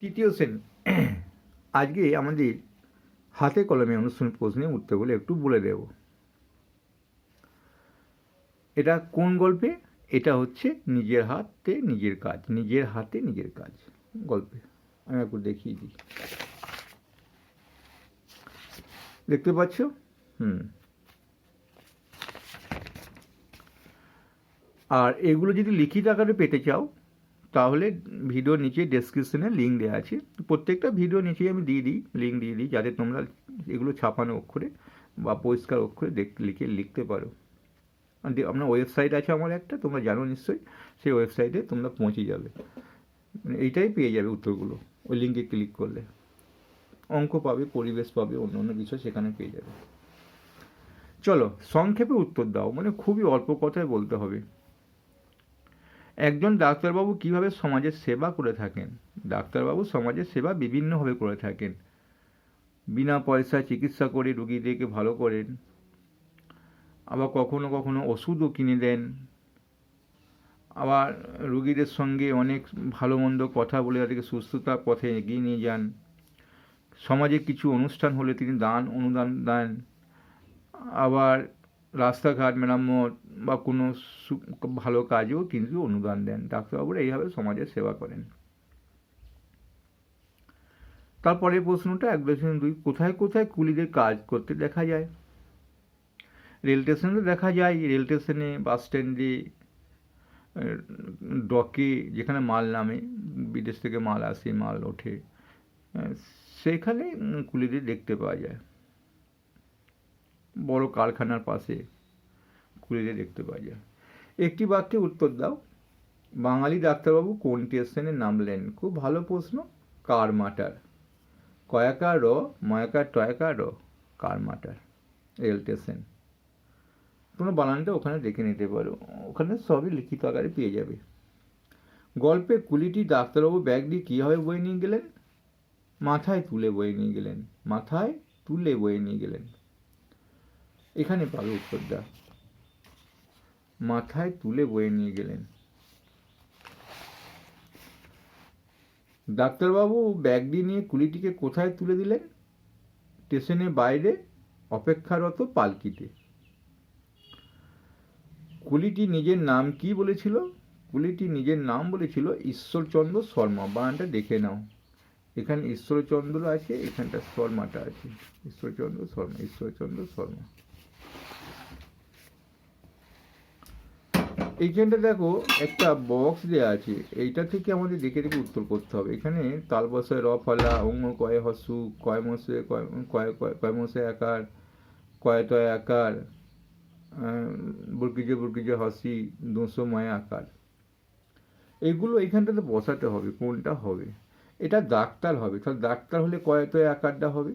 তৃতীয় শ্রেণি। আজকে আমাদের হাতে কলমে অনুষ্ঠান প্রশ্নের উত্তরগুলো একটু বলে দেব। এটা কোন গল্পে? এটা হচ্ছে নিজের হাতে নিজের কাজ, নিজের হাতে নিজের কাজ গল্পে। আমি একটু দেখিয়ে দিই। দেখতে পাচ্ছ? হুম। আর এগুলো যদি লিখিত আকারে পেতে চাও তাহলে ভিডিও নিচে ডেসক্রিপশনে লিঙ্ক দেওয়া আছে। প্রত্যেকটা ভিডিও নিচেই আমি দিয়ে দিই লিঙ্ক দিয়ে দিই, যাতে তোমরা এগুলো ছাপানো অক্ষরে বা পরিষ্কার অক্ষরে দেখ, লিখে লিখতে পারো। আপনার ওয়েবসাইট আছে আমার একটা, তোমরা জানো নিশ্চয়ই, সেই ওয়েবসাইটে তোমরা পৌঁছে যাবে। মানে এইটাই পেয়ে যাবে উত্তরগুলো, ওই লিঙ্কে ক্লিক করলে। অঙ্ক পাবে, পরিবেশ পাবে, অন্য অন্য বিষয় সেখানে পেয়ে যাবে। চলো, সংক্ষেপে উত্তর দাও মানে খুবই অল্প কথায় বলতে হবে। একজন ডাক্তারবাবু কীভাবে সমাজের সেবা করে থাকেন? ডাক্তারবাবু সমাজের সেবা বিভিন্নভাবে করে থাকেন। বিনা পয়সায় চিকিৎসা করে রুগীদেরকে ভালো করেন। আবার কখনো কখনো ওষুধও কিনে দেন। আবার রুগীদের সঙ্গে অনেক ভালো মন্দ কথা বলে তাদেরকে সুস্থতার পথে এগিয়ে নিয়ে যান। সমাজে কিছু অনুষ্ঠান হলে তিনি দান, অনুদান দেন। আবার রাস্তাঘাট মেরামত বা কোনো ভালো কাজেও কিন্তু অনুদান দেন। ডাক্তারবাবুরা এইভাবে সমাজের সেবা করেন। তারপরে প্রশ্নটা এক দশমিক দুই, কোথায় কোথায় কুলিদের কাজ করতে দেখা যায়? রেল স্টেশনে দেখা যায়, রেল স্টেশনে বাস স্ট্যান্ডে ডকে, যেখানে মাল নামে, বিদেশ থেকে মাল আসে, মাল ওঠে সেখানে কুলিদের দেখতে পাওয়া যায়। বড় কারখানার পাশে কুলিদের দেখতে পাওয়া যায়। একটি বাক্যে উত্তর দাও। বাঙালি ডাক্তারবাবু কোন স্টেশনে নামলেন? খুব ভালো প্রশ্ন। কার মাটার? কয়াকার র, ময়াকার টয়াকার র, কার মাটার? Rail station. তোমরা বানানটা ওখানে দেখে নিতে পারো। ওখানে সবই লিখিত আকারে পেয়ে যাবে। গল্পে কুলিটি ডাক্তারবাবু ব্যাগ দিয়ে কীভাবে বয়ে নিয়ে গেলেন? মাথায় তুলে বয়ে নিয়ে গেলেন। মাথায় তুলে বয়ে নিয়ে গেলেন। এখানে পাবে উত্তরটা মাথায় তুলে বয়ে নিয়ে গেলেন। ডাক্তারবাবু ব্যাগটি নিয়ে কুলিটিকে কোথায় তুলে দিলেন? স্টেশনের বাইরে, অপেক্ষারত পালকিতে। কুলিটি নিজের নাম কি বলেছিল? কুলিটি নিজের নাম বলেছিল ঈশ্বরচন্দ্র শর্মা। বানানটা দেখে নাও। এখানে ঈশ্বরচন্দ্র আছে, এখানটা শর্মাটা আছে। ঈশ্বরচন্দ্র শর্মা ঈশ্বরচন্দ্র শর্মা। এইখানটা দেখো, একটা বক্স দেওয়া আছে। এইটা থেকে আমাদের দেখে দেখে উত্তর করতে হবে। এখানে তাল বসায় র ফলা অঙ্গ, কয় হসু, কয় মসে, কয় কয় মসে আকার, কয় তয় আকার বুরকিজে বুরকিজে হসি দুশো ময় আকার। এগুলো এইখানটাতে বসাতে হবে, কোনটা হবে? এটা ডাক্তার হবে। তাহলে ডাক্তার হলে কয় তয় আকারটা হবে।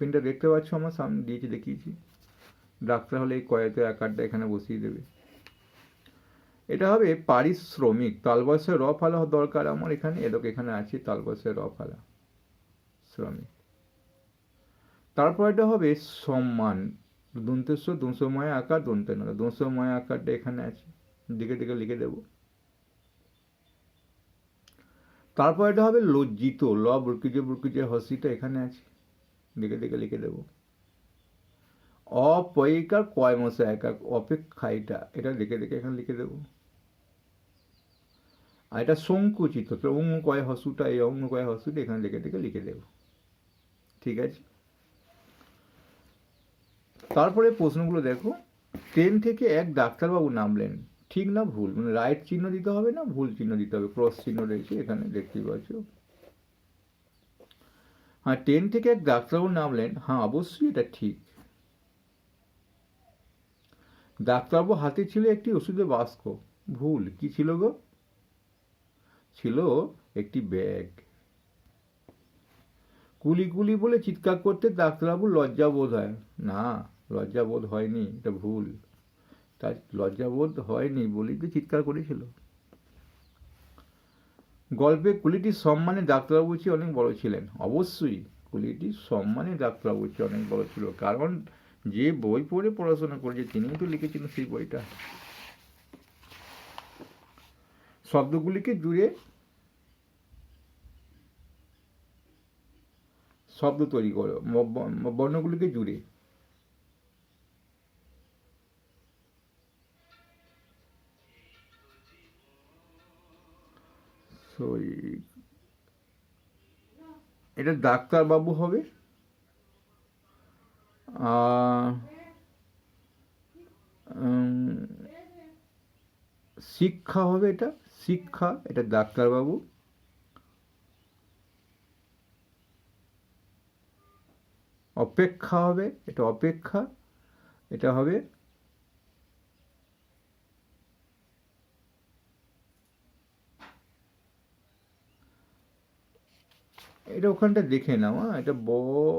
পেনটা দেখতে পাচ্ছ আমার সামনে দিয়েছি দেখিয়েছি। ডাক্তার হলে এই কয়তে আকারটা এখানে বসিয়ে দেবে। এটা হবে পারিশ্রমিক। তালবসে র ফালা দরকার আমার এখানে। এদক এখানে আছে তালবসে র ফালা। শ্রমিক। তারপর এটা হবে সম্মান। দন্তেশ্ব দংশময় আকার, দন্তে দংশময় আকারটা এখানে আছে। দিকে দিকে লিখে দেব। তারপর এটা হবে লজ্জিত। ল বুরকিজে বুরকিজে হসিটা এখানে আছে। দিকে দিকে লিখে দেব। অপয়িকার কয় মশা একার অপেক্ষা এটা এটা লিখে দেখে এখানে লিখে দেবো। আর এটা সংকুচিত, তো অঙ্গ কয় হসুটা, এই অঙ্গ কয় হসুটা এখানে লিখে দেখে লিখে দেবো। ঠিক আছে? তারপরে প্রশ্নগুলো দেখো। ট্রেন থেকে এক ডাক্তারবাবু নামলেন। ঠিক না ভুল? মানে রাইট চিহ্ন দিতে হবে না ভুল চিহ্ন দিতে হবে? ক্রস চিহ্ন রয়েছে এখানে দেখতেই পাচ্ছ। হ্যাঁ ট্রেন থেকে এক ডাক্তারবাবু নামলেন। হ্যাঁ অবশ্যই এটা ঠিক। ডাক্তারবাবু হাতে ছিল একটি ওষুধের বাস্ক। ভুল, কি ছিল গো? ছিল একটি ব্যাগ। কুলি কুলি বলে চিৎকার করতে ডাক্তারবাবু লজ্জা বোধ হয়। না লজ্জা বোধ হয়নি, এটা ভুল। তার লজ্জা বোধ হয়নি বলেই তো চিৎকার করেছিল। গল্পে কুলিটির সম্মানে ডাক্তারবাবু অনেক বড় ছিলেন। অবশ্যই কুলিটির সম্মানে ডাক্তারবাবু অনেক বড় ছিল। কারণ যে বই পড়ে পড়াশোনা করেছে তিনিই তো লিখেছিলেন সেই বইটা। শব্দগুলিকে জুড়ে শব্দ তৈরি করো বর্ণগুলিকে জুড়ে। সই এটা ডাক্তারবাবু হবে? শিক্ষা হবে এটা শিক্ষা এটা ডাক্তারবাবু। অপেক্ষা হবে এটা অপেক্ষা এটা হবে এটা ওখানটা দেখে নাও হ্যাঁ? এটা ব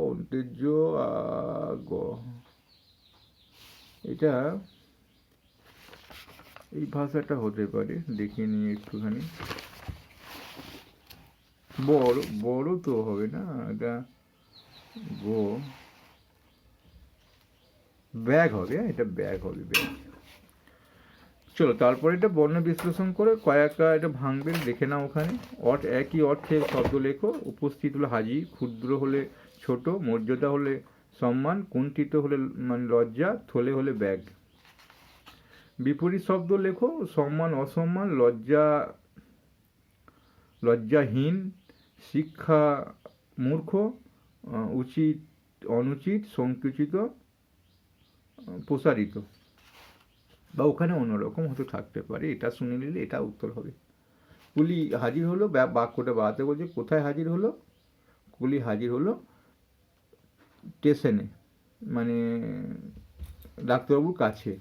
ঐতিহ্য গ। এটা এই ভাষাটা হতে পারে দেখে নিয়ে একটুখানি। বড় বড় তো হবে না এটা গো। ব্যাগ হবে হ্যাঁ, এটা ব্যাগ হবে ব্যাগ। চলো, তারপরে এটা বর্ণ বিশ্লেষণ করে কয়েকটা এটা ভাঙবে দেখে নাও ওখানে। অর্থ একই অর্থে শব্দ লেখো, উপস্থিত হলে হাজির, ক্ষুদ্র হলে ছোট, মর্যাদা হলে সম্মান, কুণ্ঠিত হলে মানে লজ্জা, থলে হলে ব্যাগ। বিপরীত শব্দ লেখো, সম্মান, অসম্মান, লজ্জা, লজ্জাহীন, শিক্ষা, মূর্খ উচিত, অনুচিত, সংকুচিত প্রসারিত। বা ওখানে অন্যরকম হতে থাকতে পারে, এটা শুনে নিলে এটা উত্তর হবে। কুলি হাজির হলো বাক্যটা বাড়াতে বলছে, কোথায় হাজির হলো? কুলি হাজির হলো স্টেশনে মানে ডাক্তারবাবুর কাছে।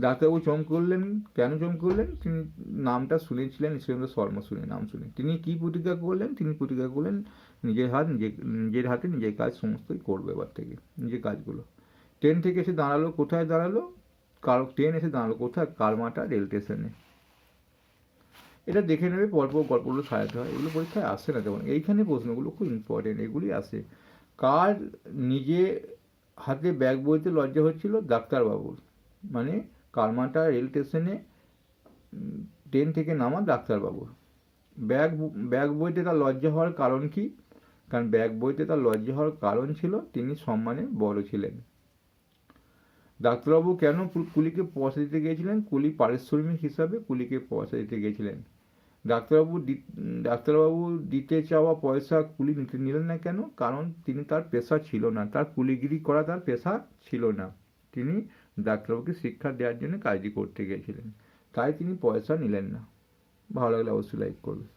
ডাক্তারবাবু চমক করলেন, কেন চমক করলেন? তিনি নামটা শুনেছিলেন ঈশ্বরেন্দ্র শর্মা শুনে, নাম শুনে। তিনি কি প্রতিজ্ঞা করলেন? তিনি প্রতিজ্ঞা করলেন, নিজের হাত, নিজে, নিজের হাতে নিজের কাজ সমস্তই করবে এবার থেকে, নিজের কাজগুলো। ট্রেন থেকে এসে দাঁড়াল, কোথায় দাঁড়াল? কার ট্রেন এসে দাঁড়াল কোথায়? কালমাটা রেল স্টেশনে। এটা দেখে নেবে, পরপর গল্পগুলো সাজাতে হয়। এগুলো পরীক্ষায় আসে না তেমন। এইখানে প্রশ্নগুলো খুব ইম্পর্টেন্ট এগুলি আসে। কার নিজে হাতে ব্যাগ বইতে লজ্জা হচ্ছিল? ডাক্তারবাবুর। মানে কালমাটা রেল স্টেশনে ট্রেন থেকে নামা ডাক্তারবাবুর। ব্যাগ ব্যাগ বইতে তার লজ্জা হওয়ার কারণ কি? কারণ ব্যাগ বইতে তার লজ্জা হওয়ার কারণ ছিল তিনি সম্মানে বড় ছিলেন। ডাক্তারবাবু কেন কুলিকে পয়সা দিতে গিয়েছিলেন? কুলি পারিশ্রমিক হিসাবে কুলিকে পয়সা দিতে গিয়েছিলেন। ডাক্তারবাবু ডাক্তারবাবু দিতে চাওয়া পয়সা কুলি নিতে নিলেন না কেন? কারণ তিনি তার পেশা ছিল না। তার কুলিগিরি করা তার পেশা ছিল না। তিনি ডাক্তারবাবুকে শিক্ষা দেওয়ার জন্য কাজটি করতে গিয়েছিলেন। তাই তিনি পয়সা নিলেন না। ভালো লাগলে অবশ্যই লাইক করবে